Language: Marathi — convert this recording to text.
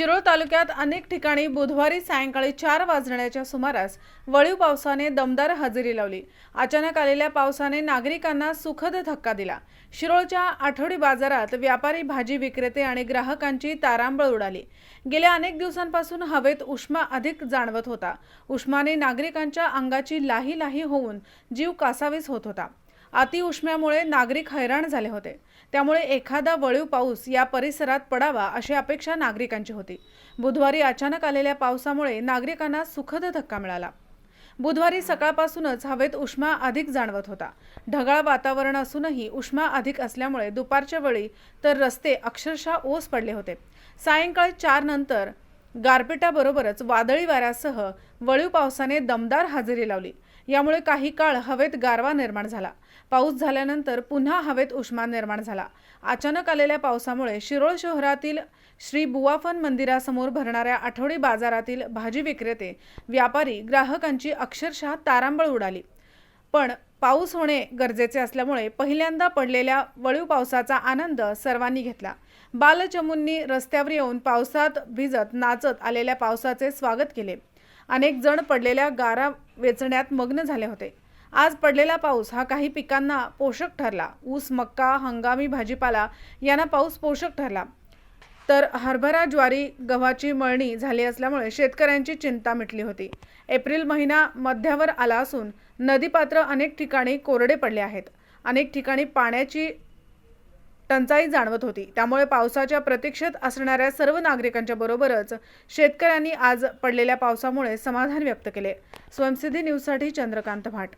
शिरोळ तालुक्यात अनेक ठिकाणी बुधवारी सायंकाळी चार वाजण्याच्या सुमारास वळीव पावसाने दमदार हजेरी लावली. अचानक आलेल्या पावसाने नागरिकांना सुखद धक्का दिला. शिरोळच्या आठवडी बाजारात व्यापारी भाजी विक्रेते आणि ग्राहकांची तारांबळ उडाली. गेल्या अनेक दिवसांपासून हवेत उष्मा अधिक जाणवत होता. उष्माने नागरिकांच्या अंगाची लाही लाही होऊन जीव कासावीस होत होता. अतिउष्म्यामुळे नागरिक हैराण झाले होते. त्यामुळे एखादा वळीव पाऊस या परिसरात पडावा अशी अपेक्षा नागरिकांची होती. बुधवारी अचानक आलेल्या पावसामुळे नागरिकांना सुखद धक्का मिळाला. बुधवारी सकाळपासूनच हवेत उष्मा अधिक जाणवत होता. ढगाळ वातावरण असूनही उष्मा अधिक असल्यामुळे दुपारच्या वेळी तर रस्ते अक्षरशः ओस पडले होते. सायंकाळी चार नंतर गारपिटाबरोबरच वादळी वाऱ्यासह वळीव पावसाने दमदार हजेरी लावली. यामुळे काही काळ हवेत गारवा निर्माण झाला. पाऊस झाल्यानंतर पुन्हा हवेत उष्मा निर्माण झाला. अचानक आलेल्या पावसामुळे शिरोळ शहरातील श्री बुवाफन मंदिरासमोर भरणाऱ्या आठवडी बाजारातील भाजी विक्रेते व्यापारी ग्राहकांची अक्षरशः तारांबळ उडाली. पण पाऊस होणे गरजेचे असल्यामुळे पहिल्यांदा पडलेल्या वळीव पावसाचा आनंद सर्वांनी घेतला. बालचमूंनी रस्त्यावर येऊन पावसात भिजत नाचत आलेल्या पावसाचे स्वागत केले. अनेक जण पडलेल्या गारा वेचण्यात मग्न झाले होते. आज पडलेला पाऊस हा काही पिकांना पोषक ठरला. ऊस मक्का हंगामी भाजीपाला यांना पाऊस पोषक ठरला. तर हरभरा ज्वारी गव्हाची मळणी झाली असल्यामुळे शेतकऱ्यांची चिंता मिटली होती. एप्रिल महिना मध्यावर आला असून नदीपात्र अनेक ठिकाणी कोरडे पडले आहेत. अनेक ठिकाणी पाण्याची टंचाई जाणवत होती. त्यामुळे पावसाच्या प्रतीक्षेत असणाऱ्या सर्व नागरिकांच्या बरोबरच शेतकऱ्यांनी आज पडलेल्या पावसामुळे समाधान व्यक्त केले. स्वयंसिद्धी न्यूजसाठी चंद्रकांत भाट.